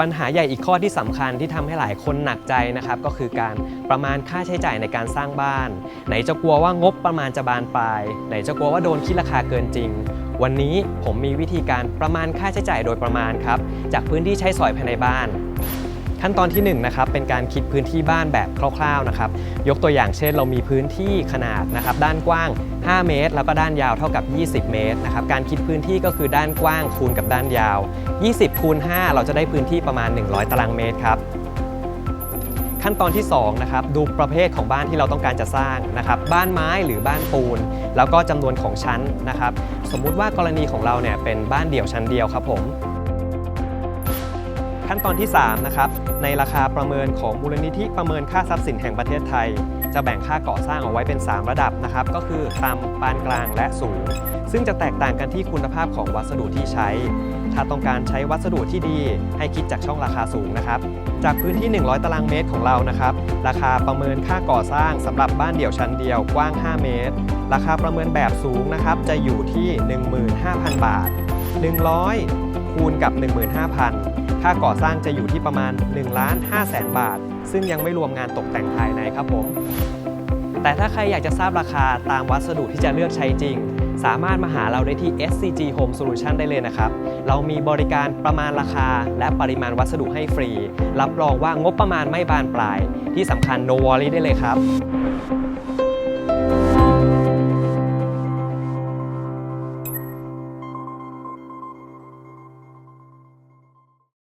ปัญหาใหญ่อีกข้อที่สำคัญที่ทำให้หลายคนหนักใจนะครับก็คือการประมาณค่าใช้จ่ายในการสร้างบ้าน ไหนจะกลัวว่างบประมาณจะบานปลาย ไหนจะกลัวว่าโดนคิดราคาเกินจริง วันนี้ผมมีวิธีการประมาณค่าใช้จ่ายโดยประมาณครับ จากพื้นที่ใช้สอยภายในบ้าน ขั้นตอนที่1นะครับเป็นการคิดพื้นที่บ้านแบบคร่าวๆนะครับยกตัวอย่างเช่น เรามีพื้นที่ขนาดนะครับด้านกว้าง 5 เมตร แล้วก็ด้านยาวเท่ากับ 20 เมตรนะครับการคิดพื้นที่ก็คือด้านกว้างคูณกับด้านยาว 20คูณ5เราจะได้พื้นที่ประมาณ 100 ตารางเมตรครับขั้นตอนที่2นะครับดูประเภทของบ้านที่เราต้องการจะสร้างนะครับบ้านไม้หรือบ้านปูน แล้วก็จำนวนของชั้นนะครับสมมุติว่ากรณีของเราเนี่ยเป็นบ้านเดี่ยวชั้นเดียวครับผม ขั้นตอนที่ 3 นะครับ ในราคาประเมินของมูลนิธิประเมินค่าทรัพย์สินแห่งประเทศไทย จะแบ่งค่าก่อสร้างเอาไว้เป็น 3 ระดับนะครับ ก็คือต่ำปานกลางและสูง ซึ่งจะแตกต่างกันที่คุณภาพของวัสดุที่ใช้ ถ้าต้องการใช้วัสดุที่ดี ให้คิดจากช่องราคาสูงนะครับ จากพื้นที่ 100 ตารางเมตรของเรานะครับ ราคาประเมินค่าก่อสร้างสำหรับบ้านเดี่ยวชั้นเดียวกว้าง 5 เมตร ราคาประเมินแบบสูงนะครับ จะอยู่ที่ 15,000 บาท 100คูณกับ 15,000 ค่าก่อสร้างจะอยู่ที่ประมาณ1ล้าน5แสนบาท ซึ่งยังไม่รวมงานตกแต่งภายในครับผม แต่ถ้าใครอยากจะทราบราคาตามวัสดุที่จะเลือกใช้จริง สามารถมาหาเราได้ที่ SCG Home Solution ได้เลยนะครับ เรามีบริการประมาณราคาและปริมาณวัสดุให้ฟรี รับรองว่างบประมาณไม่บานปลาย ที่สำคัญ no worry ได้เลยครับ